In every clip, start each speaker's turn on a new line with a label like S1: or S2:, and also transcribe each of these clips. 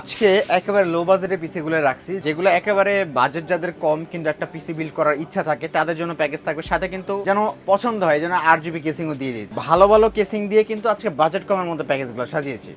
S1: আজকে একেবারে লো বাজেটের পিসিগুলো রাখছি, যেগুলো একেবারে বাজেট যাদের কম কিন্তু একটা পিসি বিল্ড করার ইচ্ছা থাকে, তাদের জন্য প্যাকেজ থাকবে। সাথে কিন্তু যেন পছন্দ হয়, যেন আট জিবি কেসিংও দিয়ে দিই। ভালো ভালো কেসিং দিয়ে কিন্তু আজকে বাজেট কমের মধ্যে প্যাকেজগুলো সাজিয়েছি।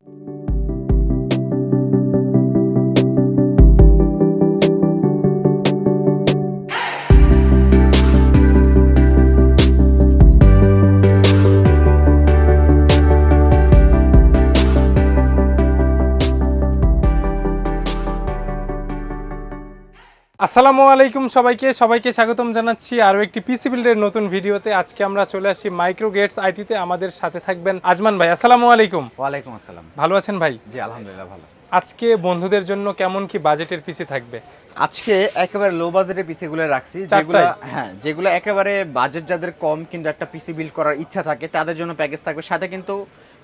S2: আসসালামু আলাইকুম সবাইকে সবাইকে স্বাগতম জানাচ্ছি আরও একটি পিসি বিল্ডের নতুন ভিডিওতে। আজকে আমরা চলে আসি মাইক্রো গেটস আইটিতে আমাদের সাথে থাকবেন আজমান ভাই। আসসালামু আলাইকুম।
S1: ওয়ালাইকুম আসসালাম।
S2: ভালো আছেন ভাই?
S1: জি আলহামদুলিল্লাহ ভালো।
S2: আজকে বন্ধুদের জন্য কেমন কি বাজেটের পিসি থাকবে?
S1: আজকে একেবারে লো বাজেটের পিসিগুলো রাখছি যেগুলো হ্যাঁ যেগুলো একেবারে বাজেট যাদের কম কিন্তু একটা পিসি বিল্ড করার ইচ্ছা থাকে তাদের জন্য প্যাকেজ থাকবে। সাথে কিন্তু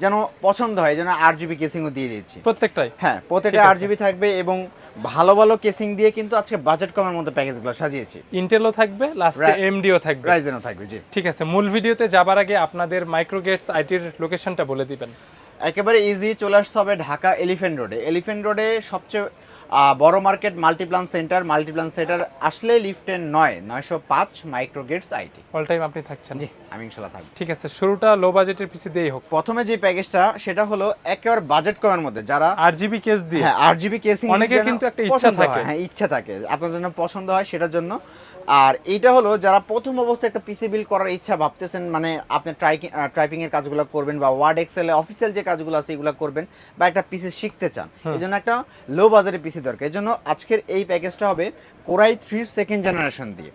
S1: যেন পছন্দ হয় যেন আট জিবি কেসিংও দিয়ে দিয়েছি
S2: প্রত্যেকটাই?
S1: হ্যাঁ প্রত্যেকটা
S2: আছে।
S1: জিবি থাকবে এবং ভালো ভালো কেসিং দিয়ে কিন্তু আজকে বাজেট কমের মধ্যে প্যাকেজগুলো সাজিয়েছি।
S2: ইন্টেলও থাকবে লাস্টে এমডিও থাকবে।
S1: রাইজেনও থাকবে জি।
S2: ঠিক আছে মূল ভিডিওতে যাবার আগে আপনাদের মাইক্রোগেটস আইটির লোকেশনটা বলে দিবেন।
S1: একেবারে ইজি চলে আসতে হবে ঢাকা এলিফেন্ট রোডে এলিফেন্ট রোডে সবচেয়ে বড় market multiplan centre multiplan centre আসলে লিফটেন নয় নয়শো পাঁচ micro gates IT.
S2: All time আপনি থাকছেন।
S1: জি আমি ইনশাল্লাহ থাকব।
S2: ঠিক আছে শুরুটা লো বাজেটের পিছিয়ে দিয়েই হোক।
S1: প্রথমে যে প্যাকেজটা সেটা হলো একেবারে বাজেট কমের মধ্যে যারা
S2: আর জিবি কেস দিয়ে।
S1: হ্যাঁ আট জিবি কেসিং
S2: অনেকে কিন্তু একটা ইচ্ছা থাকে।
S1: হ্যাঁ ইচ্ছা থাকে। আপনার জন্য পছন্দ হয় সেটার জন্য আর এইটা হলো যারা প্রথম অবস্থায় একটা পিসি বিল করার ইচ্ছা ভাবতেছেন মানে আপনি টাইপিং এর কাজগুলো করবেন বা ওয়ার্ড এক্সেলে অফিসিয়াল যে কাজগুলো আছে এগুলো করবেন বা একটা পিসি শিখতে চান এই জন্য একটা লো বাজারে পিসি দরকার। এই জন্য আজকের এই প্যাকেজটা হবে কোরাই থ্রি সেকেন্ড জেনারেশন দিয়ে।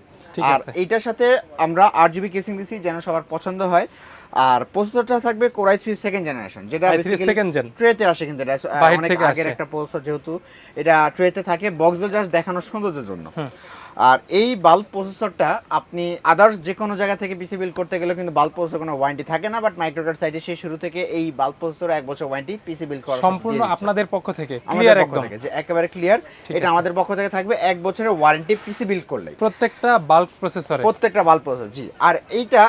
S1: আর এইটার সাথে আমরা আট জিবি কেসিং দিছি যেন সবার পছন্দ হয়। আর প্রসেসরটা থাকবে কোরাই থ্রি সেকেন্ড জেনারেশন যেটা
S2: i3
S1: basically
S2: second gen।
S1: ট্রেতে আসে কিন্তু অনেক আগের একটা প্রসেসর যেহেতু। এটা ট্রেতে থাকে বক্স জাস্ট দেখানোর সৌন্দর্যের জন্য। আর এই বাল্ব প্রসেসরটা আপনি আদার্স যে কোনো জায়গা থেকে পিসি বিল করতে গেলে কিন্তু বাল্ব প্রসেসর কোনো ওয়ারেন্টি থাকে না বাট মাইক্রোকার সাইডে সেই শুরু থেকে এই বাল্ব প্রসেসর এক বছর ওয়ারেন্টি পিসি বিল করা
S2: সম্পূর্ণ আপনাদের পক্ষ থেকে ক্লিয়ার একদম।
S1: যে একেবারে ক্লিয়ার এটা আমাদের পক্ষ থেকে থাকবে এক বছরের ওয়ারেন্টি পিসি বিল করলে
S2: প্রত্যেকটা বাল্ক প্রসেসরে
S1: প্রত্যেকটা বাল্ব প্রসেসর জি। আর এইটা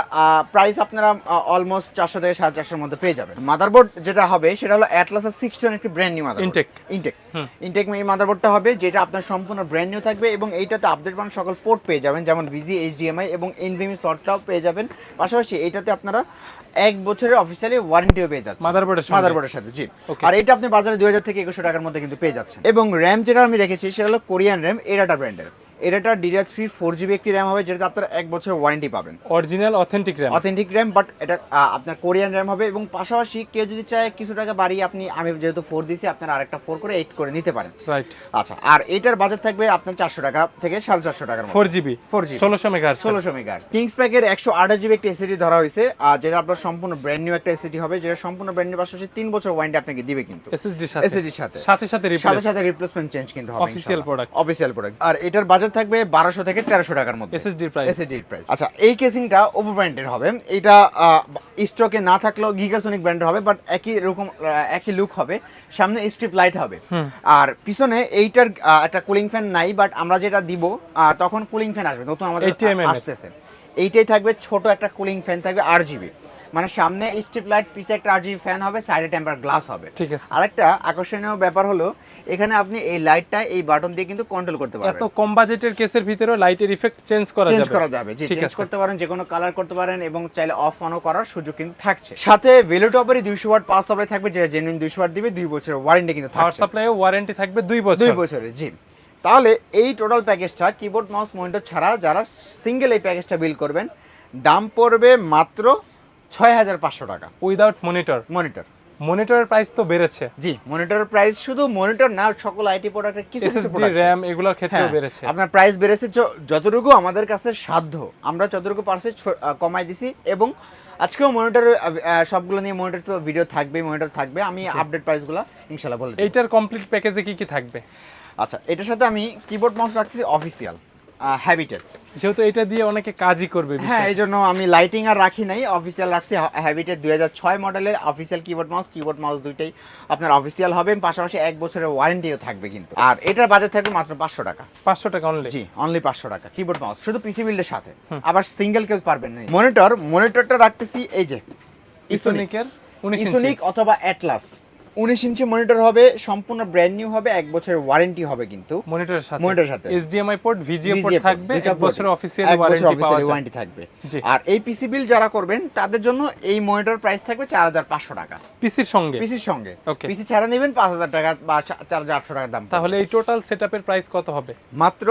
S1: প্রাইস আপনারা অলমোস্ট চারশো থেকে সাড়ে চারশোর মধ্যে পেয়ে যাবেন। মাদারবোর্ড যেটা হবে সেটা হলো অ্যাটলাসের সিক্সটন একটি ব্র্যান্ড নিউ মাদারবোর্ড। ইনটেক
S2: হুম।
S1: ইনটেক এই মাদারবোর্ডটা হবে যেটা আপনার সম্পূর্ণ ব্র্যান্ড নিউ থাকবে এবং এইটাতে আপডেট পান সকল পোর্ট পেয়ে যাবেন যেমন ভিজি এইচডিএমআই এবং এনভিএমই স্লটটাও পেয়ে যাবেন। পাশাপাশি এইটাতে আপনারা এক বছরের অফিসিয়ালি ওয়ারেন্টিও পেয়ে যাচ্ছেন।
S2: মাদারবোর্ডের সাথে
S1: মাদারবোর্ডের সাথে জি। আর এটা আপনি বাজারে দুই হাজার থেকে 2100 টাকার মধ্যে কিন্তু পেয়ে যাচ্ছেন। এবং র্যাম যেটা আমি রেখেছি সেটা হলো কোরিয়ান র্যাম এরাটা ব্র্যান্ডের এরাটা ডিডিআর থ্রি ফোর জিবি একটি র্যাম হবে যেটাতে আপনারা এক বছর ওয়ারেন্টি পাবেন।
S2: Original authentic RAM
S1: authentic RAM but এটা আপনার কোরিয়ান র্যাম হবে এবং পাশাপাশি কেউ যদি চায় কিছু টাকা বাড়িয়ে আপনি আমি যেহেতু ফোর দিছি আপনার আরেকটা ফোর করে এইট করে নিতে পারেন।
S2: রাইট
S1: আচ্ছা আর এইটার বাজেট থাকবে আপনার চারশো টাকা থেকে সাড়ে চারশো টাকার মধ্যে।
S2: ফোর জিবি ষোলোশো মেগা
S1: ষোলোশো মেগাহার্জ কিংস প্যাকের একশো আঠাশ জিবি একটি এসিডি ধরা হয়েছে আর যেটা আপনার সম্পূর্ণ ব্র্যান্ড নিউ একটা এসিডি হবে যেটা সম্পূর্ণ ব্র্যান্ড নিউ পাশাপাশি তিন বছর ওয়ারেন্টি আপনাকে দিবে কিন্তু।
S2: এসএসডির সাথে।
S1: সাথে।
S2: সাথে সাথে
S1: রিপ্লেসমেন্ট চেঞ্জ কিন্তু হবে
S2: Official product।
S1: অফিসিয়াল প্রোডাক্ট আর এটার বাজেট থাকবে বারোশো থেকে তেরোশো টাকার মধ্যে।
S2: এসএসডির প্রাইস
S1: এসিডি প্রাইস আচ্ছা এই কেসিংটা ওভার ব্র্যান্ডের হবে। এটা স্টকে না থাকলেও গিগাসোনিক ব্র্যান্ডের হবে বাট একই রকম একই লুক হবে। সামনে স্ট্রিপ লাইট হবে। আর পিছনে এইটার একটা কুলিং ফ্যান নাই বাট আমরা যেটা দিব তখন কুলিং ফ্যান আসবে। নতুন আমাদের
S2: 80 এর।
S1: আসতেছে। এইটাই থাকবে ছোট একটা কুলিং ফ্যান থাকবে আট জিবি মানে সামনে স্ট্রিপ লাইট পিছে একটা আট জিবি ফ্যান হবে সাইডে টেম্পার গ্লাস হবে।
S2: ঠিক আছে।
S1: আরেকটা আকর্ষণীয় ব্যাপার হলো এখানে আপনি এই লাইটটা এই বাটন দিয়ে কিন্তু কন্ট্রোল করতে পারবেন।
S2: এত কম বাজেটের কেসের ভিতরেও লাইটের ইফেক্ট চেঞ্জ করা যাবে।
S1: চেঞ্জ করা যাবে জি চেঞ্জ করতে পারেন যে কোনো কালার করতে পারেন এবং চাইলে অফ অনও করার সুযোগ কিন্তু থাকছে। সাথে ভেলোটপেরই দুইশো ওয়াট পাওয়ার সাপ্লাই থাকবে যেটা জেনুইন দুইশো ওয়াট দিবে দুই বছরের ওয়ারেন্টি কিন্তু
S2: পাওয়ার
S1: থাকছে।
S2: সাপ্লাইও ওয়ারেন্টি থাকবে দুই বছর।
S1: দুই বছরের জি। তাহলে এই টোটাল প্যাকেজটা কিবোর্ড মাউস মনিটর ছাড়া যারা সিঙ্গেল এই প্যাকেজটা বিল করবেন দাম পড়বে মাত্র ছয় হাজার পাঁচশো টাকা।
S2: উইদাউট মনিটর
S1: মনিটর
S2: মনিটরের প্রাইস তো বেড়েছে।
S1: জি মনিটরের প্রাইস শুধু মনিটর না সকল আইটি প্রোডাক্টের কিছু কিছু
S2: র্যাম এগুলোর ক্ষেত্রেও
S1: হ্যাঁ,
S2: বেড়েছে।
S1: আপনার প্রাইস বেড়েছে যতটুকু আমাদের কাছে সাধ্য। আমরা যতটুকু পারছি কমাই দিছি এবং আজকেও মনিটর সবগুলো নিয়ে মনিটর তো ভিডিও থাকবে মনিটর থাকবে। আমি আপডেট প্রাইসগুলো ইনশাল্লাহ বলে
S2: এইটার কমপ্লিট প্যাকেজে কি কি থাকবে?
S1: আচ্ছা এটার সাথে আমি কিবোর্ড মাউস রাখছি অফিসিয়াল হ্যাবিটেড
S2: যেহেতু এটা দিয়ে অনেকে কাজই করবে
S1: হ্যাঁ এই জন্য আমি লাইটিং আর রাখি নাই অফিসিয়াল রাখছি হ্যাবিটের দুই হাজার ছয় মডেলের official keyboard mouse keyboard mouse দুইটাই আপনার অফিসিয়াল হবে পাশাপাশি এক বছরের ওয়ারেন্টিও থাকবে কিন্তু। আর এটার বাজেট থাকবে মাত্র পাঁচশো টাকা।
S2: পাঁচশো টাকা অনলি
S1: জি অনলি পাঁচশো টাকা কিবোর্ড মাউস শুধু পিসি বিল্ডের সাথে। আবার সিঙ্গেল কেউ পারবেন না। মনিটর মনিটরটা রাখতেছি এই যে
S2: ইসোনিকের
S1: ইসোনিক অথবা অ্যাটলাস উনিশ ইঞ্চি মনিটর হবে সম্পূর্ণ ব্র্যান্ড নিউ হবে এক বছরের ওয়ারেন্টি হবে কিন্তু।
S2: মনিটরের সাথে।
S1: মনিটরের সাথে।
S2: এইচডিএমআই পোর্ট ভিজিএ পোর্ট থাকবে এক বছর অফিসিয়াল ওয়ারেন্টি পাওয়া যায়।
S1: ওয়ারেন্টি থাকবে আর এই পিসি বিল যারা করবেন তাদের জন্য এই মনিটর প্রাইস থাকবে চার হাজার পাঁচশো টাকা।
S2: পিসির সঙ্গে?
S1: পিসির সঙ্গে. পিসি ছাড়া নেবেন পাঁচ হাজার টাকা বা চার হাজার আটশো টাকা দাম
S2: তাহলে এই টোটাল সেটআপের প্রাইস কত হবে?
S1: মাত্র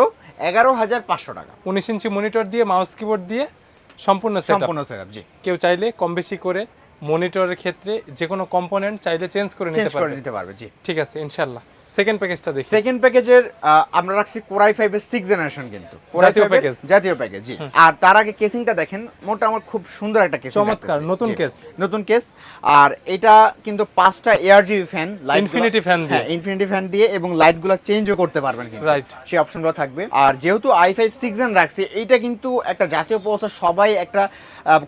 S1: এগারো হাজার পাঁচশো টাকা।
S2: উনিশ ইঞ্চি মনিটর দিয়ে মাউস কিবোর্ড দিয়ে সম্পূর্ণ সেটআপ
S1: সম্পূর্ণ সেটআপ জি।
S2: কেউ চাইলে কম বেশি করে মনিটরের ক্ষেত্রে যে কোনো কম্পোনেন্ট চাইলে চেঞ্জ করে
S1: চেঞ্জ
S2: নিতে
S1: করে
S2: পারবে।
S1: নিতে পারবে জি।
S2: ঠিক আছে ইনশাল্লাহ সেকেন্ড প্যাকেজটা দেখি।
S1: সেকেন্ড প্যাকেজের আমরা রাখছি কোরাই ফাইভের সিক্স জেনারেশন কিন্তু। কোরাই
S2: জাতীয়
S1: 5 এর
S2: package।
S1: জাতীয় প্যাকেজ জি। আর তার আগে কেসিংটা দেখেন মোটা আমার খুব সুন্দর একটা কেসিং
S2: চমৎকার, নতুন case।
S1: নতুন কেস আর এটা কিন্তু পাঁচটা ARGB fan
S2: Infinity fan দিয়ে।
S1: হ্যাঁ ইনফিনিটি ফ্যান দিয়ে এবং লাইটগুলো চেঞ্জও করতে পারবেন কিন্তু।
S2: রাইট
S1: সেই অপশনগুলো থাকবে। আর যেহেতু আই ফাইভ সিক্স জেন রাখছি এইটা কিন্তু একটা জাতীয় প্রসেসর সবাই একটা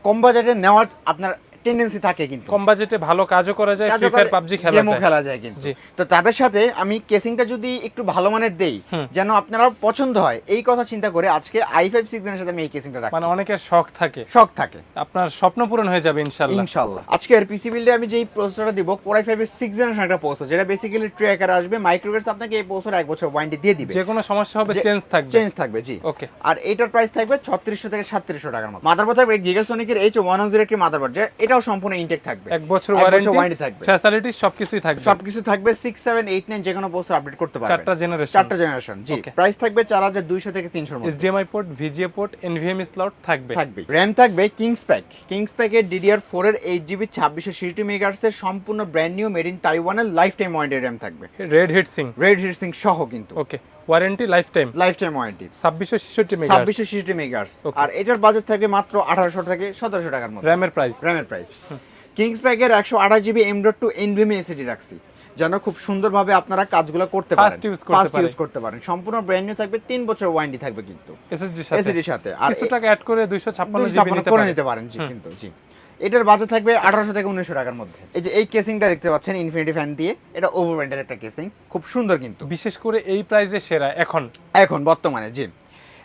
S1: কম বাজেটে নেওয়ার আপনার টেন্ডেন্সি থাকে কিন্তু।
S2: কম বাজেটে ভালো কাজও করা যায় ফ্রি ফায়ার পাবজি খেলা
S1: গেমও
S2: যায়।
S1: খেলা যায় কিন্তু। তো তাদের সাথে আমি কেসিংটা যদি একটু ভালো মানের দেই যেন আপনারা পছন্দ হয় এই কথা চিন্তা করে আজকে আই ফাইভ সিক্স এর সাথে আমি এই কেসিংটা রাখছি।
S2: মানে অনেকের শখ থাকে।
S1: শখ থাকে।
S2: আপনার স্বপ্ন পূরণ হয়ে যাবে ইনশাল্লাহ
S1: ইনশাল্লাহ আজকের পিসি বিল্ডে আমি যেই প্রসেসরটা দিব কোরাই ফাইভ এর সিক্স জেনারেশন একটা প্রসেসর যেটা বেসিক্যালি ট্র্যাকার আসবে মাইক্রোগেটস আপনাকে এই প্রসেসর এক বছর ওয়ারেন্টি দিয়ে দিবে।
S2: যে কোনো সমস্যা হবে চেঞ্জ থাকবে।
S1: চেঞ্জ থাকবে জি।
S2: ওকে
S1: আর এটার প্রাইস থাকবে ছত্রিশশো থেকে সাতত্রিশশো টাকার মতো। মাদারবোর্ড থাকবে গিগাসনিকের এইচ ওয়ান জিরো একটি মাদারবোর্ড যে এটাও সম্পূর্ণ ইনটেক থাকবে।
S2: এক বছর ওয়ারেন্টি
S1: থাকবে।
S2: ফ্যাসিলিটি সবকিছুই থাকবে।
S1: সবকিছু থাকবে সিক্স সেভেন এইট নাইন যে কোনো পোস্টার আপডেট করতে পারবেন।
S2: চারটা জেনারেশন
S1: চারটা জেনারেশন জি। প্রাইস থাকবে চার হাজার দুইশো থেকে তিনশোর মধ্যে।
S2: HDMI port VGA port NVM slot থাকবে।
S1: থাকবে। র্যাম থাকবে কিংস প্যাক কিংস প্যাকের ডিডিআর ফোর এর এইট জিবি ছাব্বিশশো সিটি মেগার্সের সম্পূর্ণ ব্র্যান্ড নিউ মেড ইন তাইওয়ানের লাইফ টাইম ওয়ারেন্টি র্যাম থাকবে।
S2: Red heat sink
S1: red heatsink সহ কিন্তু।
S2: Okay warranty lifetime
S1: lifetime warranty
S2: ছাব্বিশশো ছেষট্টি মেগা
S1: ছাব্বিশশো আর এটার বাজেট থাকবে মাত্র আঠারোশো থেকে সতেরোশো টাকার মধ্যে।
S2: র্যামের প্রাইস
S1: র্যামের প্রাইস কিংস প্যাকের একশো আঠাশ GB M dot two NVM SSD রাখছি যেন খুব সুন্দরভাবে আপনারা কাজগুলো করতে পারেন। ফাস্ট ইউজ করতে পারেন। সম্পূর্ণ ব্র্যান্ড নিউ থাকবে তিন বছর ওয়ারেন্টি থাকবে কিন্তু।
S2: এসএসডি সাথে।
S1: এসিডির সাথে। আর
S2: কিছু টাকা অ্যাড করে দুইশো ছাপ্পান্ন জিবি
S1: করে নিতে পারেন জি কিন্তু জি। এটার বাজেট থাকবে আঠারোশো থেকে উনিশশো টাকার মধ্যে। এই যে এই কেসিংটা দেখতে পাচ্ছেন ইনফিনিটি ফ্যান দিয়ে এটা ওভার ব্র্যান্ডের একটা কেসিং খুব সুন্দর কিন্তু।
S2: বিশেষ করে এই প্রাইজে সেরা এখন।
S1: এখন বর্তমানে জি।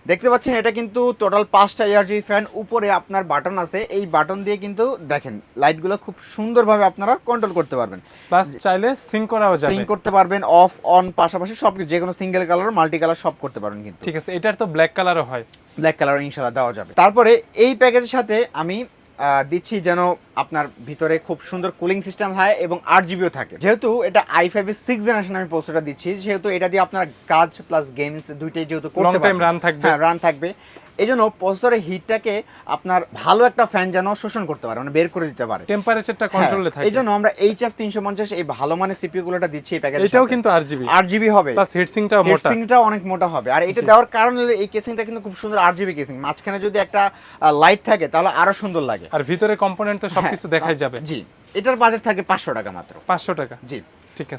S1: দেখতে পাচ্ছেন এটা কিন্তু টোটাল পাঁচটা এয়ারজি ফ্যান উপরে আপনার বাটন আছে এই বাটন দিয়ে কিন্তু দেখেন লাইটগুলো খুব সুন্দরভাবে আপনারা কন্ট্রোল করতে পারবেন।
S2: প্লাস চাইলে সিং করাও যাবে।
S1: সিং করতে পারবেন অফ অন পাশাপাশি সব যে কোনো সিঙ্গেল কালার মাল্টি কালার সব করতে পারবেন কিন্তু।
S2: ঠিক আছে এটার তো ব্ল্যাক কালারও হয়।
S1: ব্ল্যাক কালার ইনশাল্লাহ দেওয়া যাবে। তারপরে এই প্যাকেজের সাথে আমি দিচ্ছি যেন আপনার ভিতরে খুব সুন্দর কুলিং সিস্টেম হয় এবং আট জিবিও থাকে। যেহেতু এটা আই ফাইভ এর সিক্স জেনারেশন আমি পোস্টারটা দিচ্ছি যেহেতু এটা দিয়ে আপনার কাজ প্লাস গেমস দুইটাই যেহেতু করতে পারবেন।
S2: run থাকবে।
S1: হ্যাঁ রান থাকবে। এই জন্য প্রসেসরের হিটটাকে আপনার ভালো একটা ফ্যান যেন শোষণ করতে পারে মানে বের করে দিতে পারে।
S2: টেম্পারেচারটা কন্ট্রোলে থাকে।
S1: এই জন্য আমরা এইচ এফ তিনশো পঞ্চাশ এই ভালো মানের সিপিউ গুলোটা দিচ্ছি এই প্যাকেজ
S2: এটাও কিন্তু আর জিবি
S1: আট জিবি হবে।
S2: প্লাস হিটসিংটাও মোটা।
S1: কেসিংটা অনেক মোটা হবে। আর এটা দেওয়ার কারণ হলো এই কেসিংটা কিন্তু খুব সুন্দর আট জিবি কেসিং মাঝখানে যদি একটা লাইট থাকে তাহলে আরও সুন্দর লাগে।
S2: আর ভিতরে কম্পোনেন্ট তো সবকিছু
S1: হ্যাঁ,
S2: দেখাই যাবে।
S1: জি। এটার বাজেট থাকে পাঁচশো টাকা মাত্র।
S2: পাঁচশো টাকা।
S1: জি।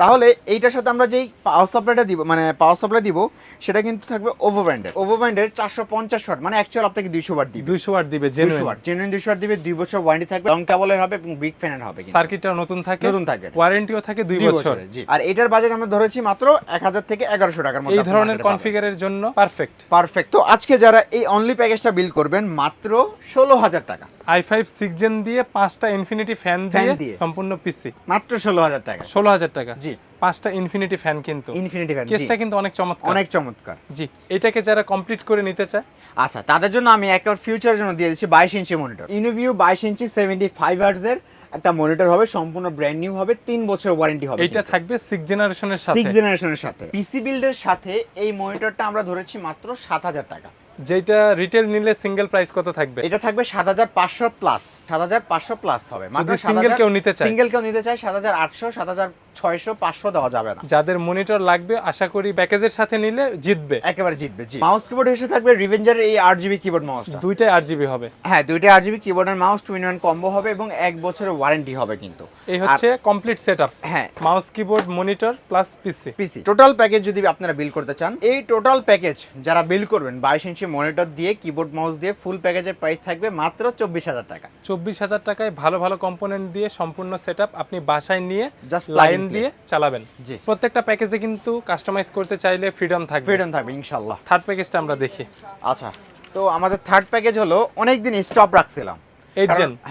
S1: তাহলে এইটার সাথে আমরা যেই পাওয়ার সাপ্লাইটা দিব মানে পাওয়ার সাপ্লাই দিব সেটা কিন্তু থাকবে ওভো ব্র্যান্ডের ওভো ব্র্যান্ডের চারশো পঞ্চাশ ওয়াট মানে অ্যাকচুয়াল আপনাকে দুইশো ওয়াট দিবে।
S2: দুইশো ওয়াট দিবে
S1: দুইশো ওয়াট জেনুইন দুইশো ওয়াট দিবে দুই বছর ওয়ারেন্টি থাকবে লং কেবলের হবে এবং বিগ ফ্যানের হবে কিন্তু।
S2: সার্কিটটাও নতুন থাকে
S1: নতুন থাকে।
S2: ওয়ারেন্টিও থাকে দুই বছর।
S1: জি। আর এটার বাজেট আমরা ধরেছি মাত্র এক হাজার থেকে এগারোশো টাকার মধ্যে
S2: এই ধরনের। কনফিগারের জন্য পারফেক্ট
S1: পারফেক্ট তো আজকে যারা এই অনলি প্যাকেজটা বিল করবেন মাত্র ষোলো হাজার টাকা।
S2: আই ফাইভ সিক্স জেন দিয়ে পাঁচটা ইনফিনিটি ফ্যান দিয়ে। সম্পূর্ণ পিসি
S1: মাত্র ষোলো হাজার টাকা।
S2: ষোলো হাজার টাকা।
S1: জি।
S2: পাঁচটা ইনফিনিটি ফ্যান কিন্তু।
S1: ইনফিনিটি ফ্যান
S2: কেসটা কিন্তু অনেক চমৎকার।
S1: অনেক চমৎকার।
S2: জি এটাকে যারা কমপ্লিট করে নিতে চায়।
S1: আচ্ছা তাদের জন্য আমি একবার ফিউচারের জন্য দিয়ে দিচ্ছি বাইশ ইঞ্চি মনিটর ইনোভিউ বাইশ ইঞ্চি সেভেন্টি ফাইভ হার্টসের একটা মনিটর হবে সম্পূর্ণ ব্র্যান্ড নিউ হবে তিন বছর ওয়ারেন্টি হবে
S2: এটা থাকবে সিক্স জেনারেশনের সাথে।
S1: সিক্স জেনারেশনের সাথে। পিসি বিল্ডের সাথে এই মনিটরটা আমরা ধরেছি মাত্র সাত হাজার টাকা।
S2: যেটা রিটেল নিলে সিঙ্গেল প্রাইস কত থাকবে
S1: এটা থাকবে সাত হাজার পাঁচশো প্লাস সাত হাজার পাঁচশো প্লাস হবে
S2: যদি সিঙ্গেল কেউ নিতে চায়।
S1: সিঙ্গেল কেউ নিতে চায় সাত হাজার আটশো সাত হাজার ছয়শো পাঁচশো দেওয়া যাবে না।
S2: যাদের মনিটর লাগবে আশা করি প্যাকেজের সাথে নিলে জিতবে।
S1: একেবারে জিতবে জি। মাউস কিবোর্ড এসে থাকবে রিভেঞ্জার এই আট জিবি কিবোর্ড মাউসটা
S2: দুইটাই আট জিবি হবে।
S1: হ্যাঁ দুইটা আট জিবি কিবোর্ডের mouse two in one combo হবে এবং এক বছরের ওয়ারেন্টি হবে কিন্তু।
S2: এই হচ্ছে কমপ্লিট সেটআপ
S1: হ্যাঁ।
S2: Mouse keyboard monitor plus PC
S1: PC total package যদি আপনারা বিল করতে চান এই টোটাল প্যাকেজ যারা বিল করবেন বাইশ ইঞ্চি মনিটর দিয়ে কিবোর্ড মাউস দিয়ে ফুল প্যাকেজের প্রাইস থাকবে মাত্র চব্বিশ হাজার টাকা।
S2: চব্বিশ হাজার টাকায় ভালো ভালো কম্পোনেন্ট দিয়ে সম্পূর্ণ সেটআপ আপনি বাসায় নিয়ে
S1: plug
S2: লাইন দিয়ে চালাবেন।
S1: জি।
S2: প্রত্যেকটা প্যাকেজে কিন্তু কাস্টমাইজ করতে চাইলে ফ্রিডম থাকবে।
S1: ফ্রিডম থাকবে ইনশাল্লাহ
S2: থার্ড প্যাকেজটা আমরা দেখি।
S1: আচ্ছা তো আমাদের থার্ড প্যাকেজ হলো অনেক দিন স্টপ রাখছিলাম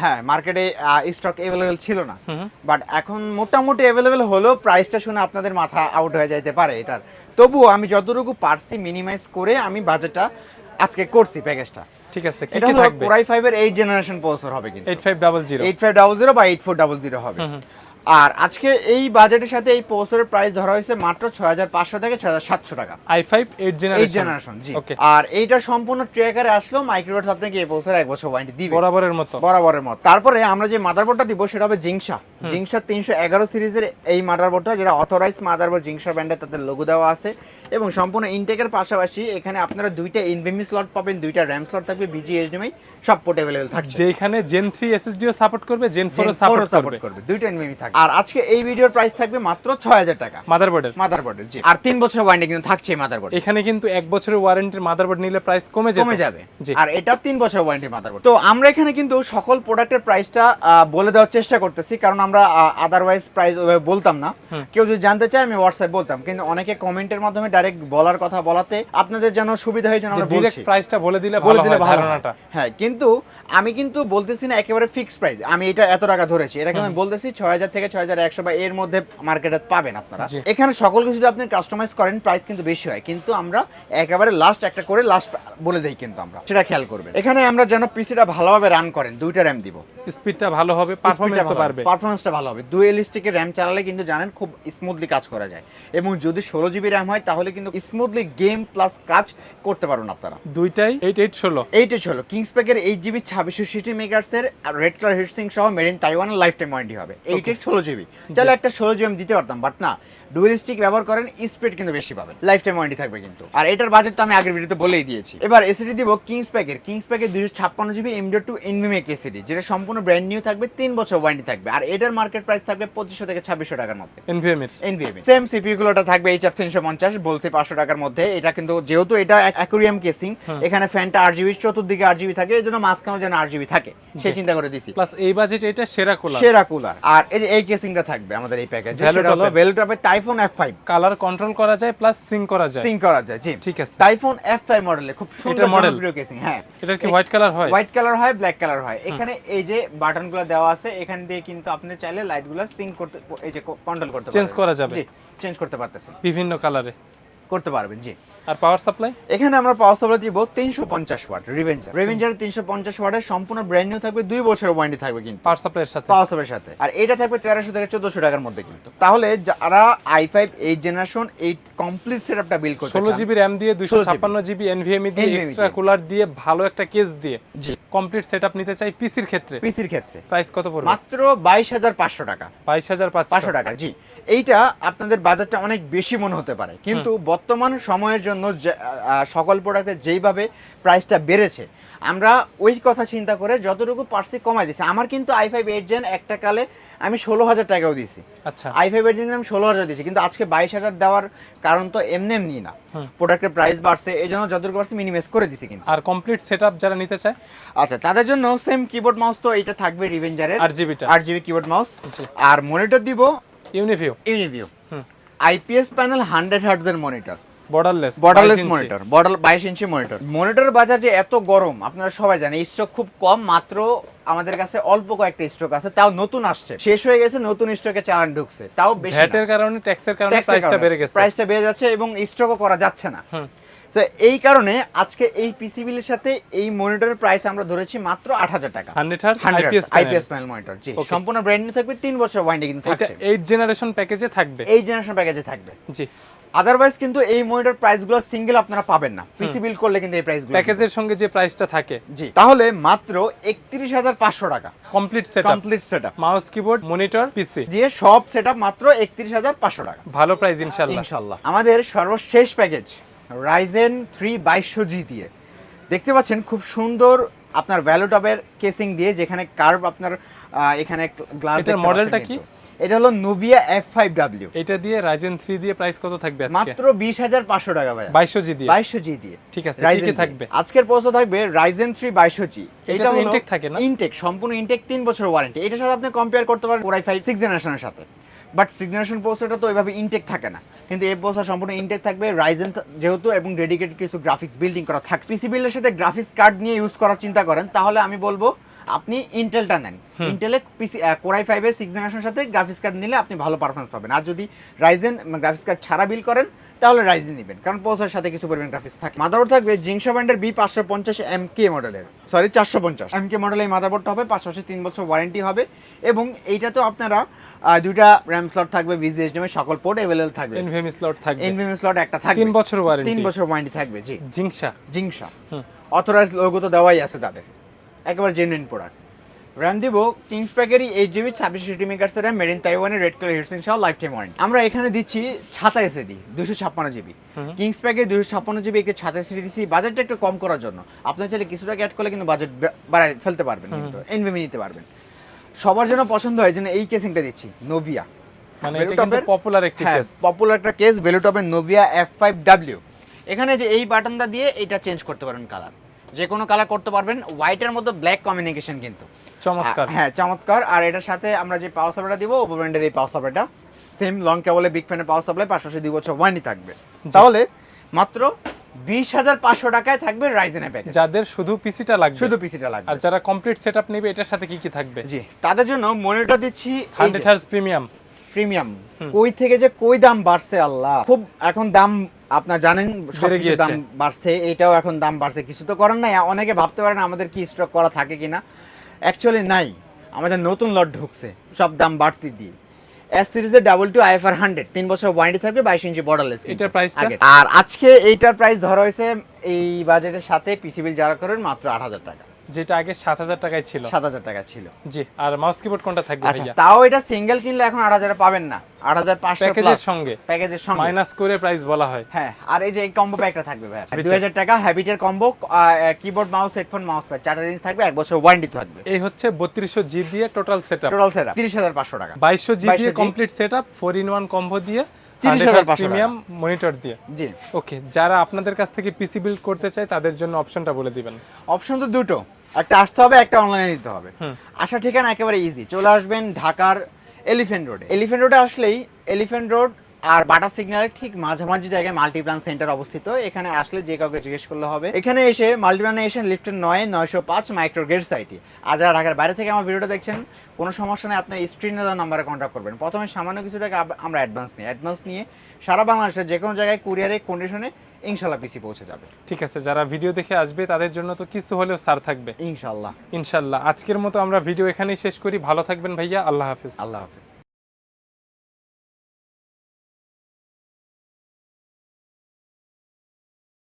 S1: হ্যাঁ মার্কেটে স্টক অ্যাভেলেবেল ছিল না। বাট এখন মোটামুটি অ্যাভেলেবেল হলেও প্রাইসটা শুনে আপনাদের মাথা আউট হয়ে যাইতে পারে এটার। তবুও আমি যতটুকু পারছি মিনিমাইজ করে আমি বাজেটটা আজকে করছি প্যাকেজটা
S2: ঠিক আছে কি
S1: এটা
S2: কি
S1: হলো কোরাই ফাইভের এইট জেনারেশন প্রসেসর হবে কিন্তু।
S2: Eight five double zero
S1: eight five double zero বা এইট ফোর ডাবল জিরো হবে। আর আজকে এই বাজেটের সাথে এই প্রসেসরের প্রাইস ধরা হয়েছে মাত্র ছয় হাজার পাঁচশো থেকে ছয় হাজার সাতশো টাকা।
S2: আই ফাইভ এইট
S1: এই
S2: জেনারেশন
S1: জি। আর এইটা সম্পূর্ণ ট্র্যাকারে আসলো মাইক্রোওয়েট আপনাকে এই প্রসেসর এক বছর ওয়ারেন্টি দিবে।
S2: বরাবরের মতো।
S1: বরাবরের মত। তারপরে আমরা যে মাদারবোর্ডটা দিব সেটা হবে জিংসা জিংসা তিনশো এগারো সিরিজের এই মাদারবোর্ডটা যেটা অথরাইজ মাদারবোর্ড জিংসা ব্র্যান্ডের তাদের লোগো দেওয়া আছে। এবং সম্পূর্ণ ইনটেকের পাশাপাশি এখানে আপনারা দুইটা ইনভেমি স্লট পাবেন দুইটা র্যাম স্লট থাকবে বিজি এইচডিএমআই সব পোর্ট অ্যাভেলেবল থাকছে।
S2: যেখানে জেন থ্রি এসএসডিও সাপোর্ট করবে জেন ফোর
S1: Gen 4 ও
S2: সাপোর্ট করবে।
S1: করবে দুইটা ইনভেমি থাকবে। আর আজকে এই ভিডিওর প্রাইস থাকবে মাত্র ছয় হাজার টাকা।
S2: মাদারবোর্ডের
S1: মাদারবোর্ডের জি। আর তিন বছর ওয়ারেন্টি কিন্তু থাকছে মাদারবোর্ড
S2: এখানে কিন্তু এক বছরের ওয়ারেন্টির মাদারবোর্ড নিলে প্রাইস কমে যাবে
S1: কমে যাবে।
S2: জি।
S1: আর এটা তিন বছর ওয়ারেন্টি মাদারবোর্ড তো আমরা এখানে কিন্তু সকল প্রোডাক্টের প্রাইসটা বলে দেওয়ার চেষ্টা করতেছি কারণ আমরা আদারওয়াইজ প্রাইস ওভাবে বলতাম না। কেউ যদি জানতে চায় আমি হোয়াটসঅ্যাপ বলতাম। কিন্তু অনেকে কমেন্টের মাধ্যমে ডাইরেক্ট বলার কথা বলাতে আপনাদের যেন সুবিধা হয় যেন আমরা বলছি।
S2: প্রাইসটা বলে দিলে
S1: বলে
S2: ভালো
S1: দিলে
S2: হয়
S1: ভালো।
S2: ধারণাটা।
S1: হ্যাঁ কিন্তু আমি কিন্তু বলতেছি না একেবারে ফিক্সড প্রাইস আমি এটা এত টাকা ধরেছি। এটাকে আমি বলতেছি ছয় হাজার থেকে ছয় হাজার একশো বা এর মধ্যে মার্কেটে পাবেন আপনারা। এখানে সকল কিছু যদি আপনি কাস্টমাইজ করেন প্রাইস কিন্তু বেশি হয়। কিন্তু আমরা একেবারে লাস্ট একটা করে লাস্ট বলে দেই কিন্তু আমরা। সেটা খেয়াল করবেন। এখানে আমরা যেন পিসিটা ভালোভাবে রান করেন দুইটা র্যাম দিব।
S2: স্পিডটা ভালো হবে পারফরম্যান্সও বাড়বে।
S1: পারফরমেন্সটা ভালো হবে। ডুয়েল স্টিকের র্যাম চালালে কিন্তু জানেন খুব স্মুথলি কাজ করা যায়। এবং যদি ষোলো জিবি র্যাম হয় তাহলে কিন্তু স্মুথলি গেম প্লাস কাজ করতে পারবেন আপনারা।
S2: দুইটাই এইট এইট ষোলো।
S1: এইটা ছিল কিংস প্যাকের এইট জিবি ছাব্বিশশো সিটি মেগার্সের রেড কালার হিটসিং সহ মেরিন তাইওয়ানের লাইফ টাইম ওয়ারেন্টি হবে। এইটের ষোলো জিবি তাহলে একটা ষোলো জিবি দিতে পারতাম বাট না। ডুয়েল স্টিক ব্যবহার করেন স্পিড কিন্তু বেশি পাবেন। লাইফ টাইম ওয়ারেন্টি থাকবে কিন্তু। আর এটার বাজেট তো আমি আগের ভিডিওতে বলেই দিয়েছি। এবার এসিডি দিব কিংস প্যাকের কিংস প্যাকের দুশো ছাপ্পান্ন জিবি এমডি টু এনভিমেক এসিডি যেটা সম্পূর্ণ ব্র্যান্ড নিউ থাকবে তিন বছর ওয়ারেন্টি থাকবে। আর এটার মার্কেট প্রাইস থাকবে পঁচিশশো থেকে ছাব্বিশশো টাকার মধ্যে।
S2: এনভিএম এর
S1: সেম সিপিইউ গুলোটা থাকবে এইচএফ তিনশো পঞ্চাশ বলছি পাঁচশো টাকার মধ্যে। এটা কিন্তু যেহেতু এটা অ্যাকুরিয়াম কেসিং এখানে ফ্যানটা আট জিবি চতুর্দিকে আট জিবি থাকে এই জন্য মাঝখানেও যেন আট জিবি থাকে। সেই চিন্তা করে দিছি।
S2: প্লাস এই বাজেট এটা সেরা কুলার
S1: সেরা কুলার আর এই যে এই কেসিংটা থাকবে আমাদের এই প্যাকেজে সেটা হলো। ভেলটপের Typhoon F five
S2: colour control করা যায় প্লাস সিং করা যায়।
S1: সিং করা যায় জি।
S2: ঠিক আছে।
S1: টাইফোন এফ ফাইভ মডেলে খুব সুন্দর
S2: মডেল
S1: জনপ্রিয় কেসিং হ্যাঁ।
S2: এটার কি হোয়াইট কালার হয়?
S1: হোয়াইট কালার হয় ব্ল্যাক কালার হয়। এখানে এই যে বাটনগুলো দেওয়া আছে এখান দিয়ে কিন্তু আপনি চাইলে লাইটগুলো সিং করতে এই যে কন্ট্রোল করতে
S2: চেঞ্জ করা যাবে।
S1: জি চেঞ্জ করতে পারতেছেন।
S2: বিভিন্ন কালারে
S1: করতে পারবেন জি।
S2: আর পাওয়ার সাপ্লাই
S1: এখানে আমরা পাওয়ার সাপ্লাই দিব তিনশো পঞ্চাশ ওয়াট রিভেঞ্জার রিভেঞ্জার তিনশো পঞ্চাশ ওয়াটের সম্পূর্ণ ব্র্যান্ড নিউ থাকবে বছরের ওয়ারেন্টি থাকবে কিন্তু।
S2: পাওয়ার সাপ্লাইয়ের সাথে?
S1: পাওয়ার সাপ্লাইয়ের সাথে। আর এটা থাকবে থেকে চোদ্দশো টাকার মধ্যে কিন্তু। তাহলে যারা আই ফাইভ এইট জেনারেশন এই কমপ্লিট সেট আপটা বিল করতে
S2: ষোলো
S1: চান,
S2: জিবি দিয়ে দুশো ছাপ্পান্ন জিবি এনভিএমই দিয়ে এক্সট্রা কুলার দিয়ে। ভালো একটা কেস দিয়ে কমপ্লিট সেট নিতে চাই পিসির ক্ষেত্রে।
S1: পিসির ক্ষেত্রে।
S2: প্রাইস কত পড়বে?
S1: মাত্র বাইশ হাজার পাঁচশো টাকা।
S2: বাইশ হাজার
S1: পাঁচশো।
S2: পাঁচশো
S1: টাকা জি। এইটা আপনাদের বাজারটা অনেক বেশি মনে হতে পারে। কিন্তু বর্তমান সময়ের জন্য যে- আহ, সকল প্রোডাক্টের যেইভাবে প্রাইসটা বেড়েছে আমরা ওই কথা চিন্তা করে যতটুকু পার্সি কমাই দিছি আমার কিন্তু আই ফাইভ এইট জেন একটা কালে আমি ষোলো হাজার টাকাও দিছি
S2: আচ্ছা।
S1: আই ফাইভ এইট জেন আমি ষোলো হাজার দিয়েছি কিন্তু আজকে বাইশ হাজার দেওয়ার কারণ তো এমনি এমনি না। প্রোডাক্টের প্রাইস বাড়ছে এই জন্য যতটুকু পারছি মিনিমাইজ করে দিছি কিন্তু।
S2: আর কমপ্লিট সেট আপ যারা নিতে চায়?
S1: আচ্ছা তাদের জন্য সেম কিবোর্ড মাউস তো এটা থাকবে রিভেঞ্জারের
S2: আট জিবিটা
S1: আট জিবি কিবোর্ড মাউস আর মনিটর দিব
S2: Uniview
S1: Uniview IPS panel hundred হার্টজের monitor
S2: borderless
S1: borderless monitor border বাইশ ইঞ্চি মনিটর মনিটর বাজার যে এত গরম আপনারা সবাই জানেন স্টক খুব কম মাত্র আমাদের কাছে অল্প কয়েকটা স্টক আছে তাও নতুন আসছে। শেষ হয়ে গেছে নতুন স্টকে চালান ঢুকছে তাও
S2: ভ্যাটের কারণে ট্যাক্সের কারণে প্রাইসটা বেড়ে গেছে।
S1: প্রাইসটা বেড়ে যাচ্ছে এবং স্টকও করা যাচ্ছে না। তো এই কারণে আজকে এই পিসি বিলের সাথে এই মনিটরের প্রাইস আমরা ধরেছি মাত্র আট হাজার টাকা।
S2: Hundred hertz
S1: IPS panel monitor জি। সম্পূর্ণ ব্র্যান্ড নিউ থাকবে তিন বছর ওয়ারেন্টি কিন্তু থাকছে।
S2: এইট জেনারেশন প্যাকেজে থাকবে।
S1: এই জেনারেশন প্যাকেজে থাকবে।
S2: জি।
S1: আদারওয়াইজ কিন্তু এই মনিটর প্রাইসগুলো সিঙ্গেল আপনারা পাবেন না। পিসি বিল করলে কিন্তু এই প্রাইসগুলো
S2: প্যাকেজের সঙ্গে যে প্রাইসটা থাকে।
S1: জি। তাহলে মাত্র একত্রিশ হাজার পাঁচশো টাকা।
S2: Complete set
S1: complete set up
S2: mouse keyboard monitor PC
S1: দিয়ে সব সেট মাত্র একত্রিশ হাজার পাঁচশো টাকা।
S2: ভালো প্রাইস ইনশাল্লাহ।
S1: ইনশাল্লাহ। আমাদের সর্বশেষ প্যাকেজ রাইজেন থ্রি বাইশশো জি দিয়ে। দেখতে পাচ্ছেন খুব সুন্দর আপনার ভ্যালুটপের কেসিং দিয়ে যেখানে কার্ভ আপনার এখানে গ্লাস
S2: মডেলটা কি?
S1: এটা হলো নোভিয়া এফ ফাইভ ডাব্লিউ
S2: এটা দিয়ে রাইজেন থ্রি দিয়ে প্রাইস কত থাকবে আজকে?
S1: মাত্র বিশ হাজার পাঁচশো টাকা ভাই
S2: বাইশশো জি দিয়ে?
S1: বাইশশো জি দিয়ে।
S2: ঠিক আছে
S1: দিয়ে।
S2: থাকবে?
S1: আজকের পোস্ট থাকবে রাইজেন থ্রি বাইশশো জি।
S2: এটা intake থাকে না?
S1: ইনটেক সম্পূর্ণ ইনটেক তিন বছর ওয়ারেন্টি এটার সাথে আপনি কম্পেয়ার করতে পারেন ওরাই ফাইভ সিক্স জেনারেশনের সাথে। বাট সিক্স জেনারেশন পোস্টারটা তো ওইভাবে ইনটেক থাকে না। কিন্তু এই পোস্টার সম্পূর্ণ ইনটেক থাকবে রাইজেন যেহেতু এবং ডেডিকেটেড কিছু গ্রাফিক্স বিল্ডিং করা থাকবে। পিসি বিল্ডের সাথে গ্রাফিক্স কার্ড নিয়ে ইউজ করার চিন্তা করেন তাহলে আমি বলব আপনি ইন্টেলটা নেন। ইন্টেলে পিসি কোরাই ফাইভের সিক্স জেনারেশনের সাথে গ্রাফিক্স কার্ড নিলে আপনি ভালো পারফরমেন্স পাবেন। আর যদি রাইজেন গ্রাফিক্স কার্ড ছাড়া বিল করেন তাহলে রাইজেন নেবেন। কারণ প্রসেসের সাথে কিছু পরিমাণ গ্রাফিক্স থাকে। মাদারবোর্ড থাকবে জিংসা ব্যান্ডের বি পাঁচশো পঞ্চাশ এম কে মডেলের সরি চারশো পঞ্চাশ। এম কে মডেল এই মাদারবোর্ডটা হবে পাশাপাশি তিন বছর ওয়ারেন্টি হবে। এবং এইটা তো আপনারা দুইটা র্যাম স্লট থাকবে ভিজিএসডিএম এর সকল পোর্ট অ্যাভেলেবল থাকবে।
S2: এনভিএম স্লট থাকবে।
S1: এনভিএম স্লট একটা থাকবে।
S2: তিন বছর ওয়ারেন্টি
S1: তিন বছর ওয়ারেন্টি থাকবে জি।
S2: জিংসা
S1: জিংসা অথরাইজ লোগো তো দেওয়াই আছে তাদের। একেবারে জেনুইন প্রোডাক্ট র্যাম দিব কিংস প্যাকেরই এইট জিবি ছাব্বিশ সিটি মেগার্স র্যাম মেড ইন তাইওয়ানের রেড কালার হিটসিং সহ লাইফ টাইম ওয়ারেন্টি আমরা এখানে দিচ্ছি ছাতা এসএডি দুশো ছাপ্পান্ন জিবি কিংস প্যাকের দুশো ছাপ্পান্ন জিবি একটি ছাতা এসএডি দিচ্ছি বাজেটটা একটু কম করার জন্য। আপনার চাইলে কিছু টাকা অ্যাড করলে কিন্তু বাজেট বাড়ায় ফেলতে পারবেন কিন্তু এনভিমি নিতে পারবেন। সবার জন্য পছন্দ হয় যেন এই কেসিংটা দিচ্ছি নোভিয়া
S2: মানে এটা কিন্তু পপুলার একটি কেস
S1: পপুলার একটা কেস ভেলুটপের নোভিয়া এফ ফাইভ ডাব্লিউ এখানে যে এই বাটনটা দিয়ে এটা চেঞ্জ করতে পারেন কালার যে কোনো কালার করতে পারবেন। হোয়াইটের মধ্যে ব্ল্যাক কমিউনিকেশন কিন্তু।
S2: চমৎকার।
S1: হ্যাঁ চমৎকার। আর এটার সাথে আমরা যে পাওয়ার সাপ্লাইটা দিব ওপো ব্র্যান্ডের এই পাওয়ার সাপ্লাইটা সেম লং কেবলে বিগ ফ্যানের পাওয়ার সাপ্লাই পাশাপাশি দুই বছর ওয়ারেন্টি থাকবে। তাহলে মাত্র বিশ হাজার পাঁচশো টাকায় থাকবে রাইজেনের প্যাকেজ
S2: যাদের শুধু পিসিটা লাগবে।
S1: শুধু পিসিটা লাগবে।
S2: আর যারা কমপ্লিট সেটআপ নেবে এটার সাথে কি কি থাকবে?
S1: জি তাদের জন্য মনিটর দিচ্ছি
S2: হান্ড্রেড হার্জ প্রিমিয়াম
S1: প্রিমিয়াম কই থেকে যে কই দাম বাড়ছে আল্লাহ। খুব এখন দাম আপনার জানেন সব
S2: গিয়েছে।
S1: দাম বাড়ছে এটাও এখন দাম বাড়ছে। কিছু তো করার নাই অনেকে ভাবতে পারেন আমাদের কি স্টক করা থাকে কিনা। অ্যাকচুয়ালি নাই আমাদের নতুন লট ঢুকছে সব দাম বাড়তি দিয়ে। এস সিরিজের ডাবল টু আইএফআর হান্ড্রেড তিন বছর ওয়ারেন্টি থাকবে বাইশ ইঞ্চি বর্ডারলেস
S2: এটার টা?
S1: আর আজকে এইটার প্রাইস ধরা হয়েছে এই বাজেটের সাথে পিসি বিল যারা করেন মাত্র আট হাজার টাকা।
S2: যেটা আগে সাত হাজার টাকায় ছিল।
S1: সাত হাজার টাকা ছিল।
S2: জি আর মাউস কিবোর্ড কোনটা থাকবে
S1: আচ্ছা তাও এটা সিঙ্গেল কিনলে এখন আট হাজার পাবেন না। আট হাজার পাঁচশো
S2: প্যাকেজের সঙ্গে?
S1: প্যাকেজের সঙ্গে।
S2: মাইনাস করে প্রাইস বলা হয়।
S1: হ্যাঁ আর এই যে এই কম্বো প্যাকটা থাকবে ভাই
S2: Habit-এর।
S1: দুই হাজার টাকা হ্যাবিটের combo keyboard mouse headphone mouse pad চারটা জিনিস থাকবে এক বছর ওয়ারেন্টি থাকবে।
S2: এই হচ্ছে বত্রিশশো জি দিয়ে টোটাল সেটআপ
S1: টোটাল সেট তিরিশ হাজার পাঁচশো টাকা।
S2: বাইশশো জি
S1: 2200
S2: দিয়ে complete setup four in one combo দিয়ে।
S1: 30,500
S2: প্রিমিয়াম মনিটর দিয়ে।
S1: জি।
S2: ওকে যারা আপনাদের কাছ থেকে পিসি বিল্ড করতে চায় তাদের জন্য অপশনটা বলে দিবেন।
S1: অপশন তো দুটো। একটা আসতে হবে একটা অনলাইনে দিতে হবে। আসা ঠিকানা একেবারে ইজি চলে আসবেন ঢাকার এলিফেন্ট রোডে এলিফেন্ট রোডে আসলেই এলিফেন্ট রোড আর বাটা সিগন্যালের ঠিক মাঝামাঝি জায়গায় মাল্টিপ্লান সেন্টার অবস্থিত। এখানে আসলে যে কাউকে জিজ্ঞেস করলে হবে। এখানে এসে মাল্টিপ্লানে এসে লিফটের নয় নয়শো পাঁচ মাইক্রো গেট সাইটে আর যারা ঢাকার বাইরে থেকে আমার ভিডিওটা দেখছেন কোনো সমস্যা নেই আপনার স্ক্রিনে দেওয়া নাম্বারে কন্ট্যাক্ট করবেন। প্রথমে সামান্য কিছু টাকা আমরা অ্যাডভান্স নিই। অ্যাডভান্স নিয়ে সারা বাংলাদেশের যে কোনো জায়গায় কুরিয়ারে কন্ডিশনে ইনশাল্লাহ পিসি পৌঁছে যাবে।
S2: ঠিক আছে যারা ভিডিও দেখে আসবে তাদের জন্য তো কিছু হলেও সার থাকবে।
S1: ইনশাল্লাহ।
S2: ইনশাল্লাহ। আজকের মতো আমরা ভিডিও এখানেই শেষ করি। ভালো থাকবেন ভাইয়া। আল্লাহ হাফিজ।
S1: আল্লাহ হাফিজ।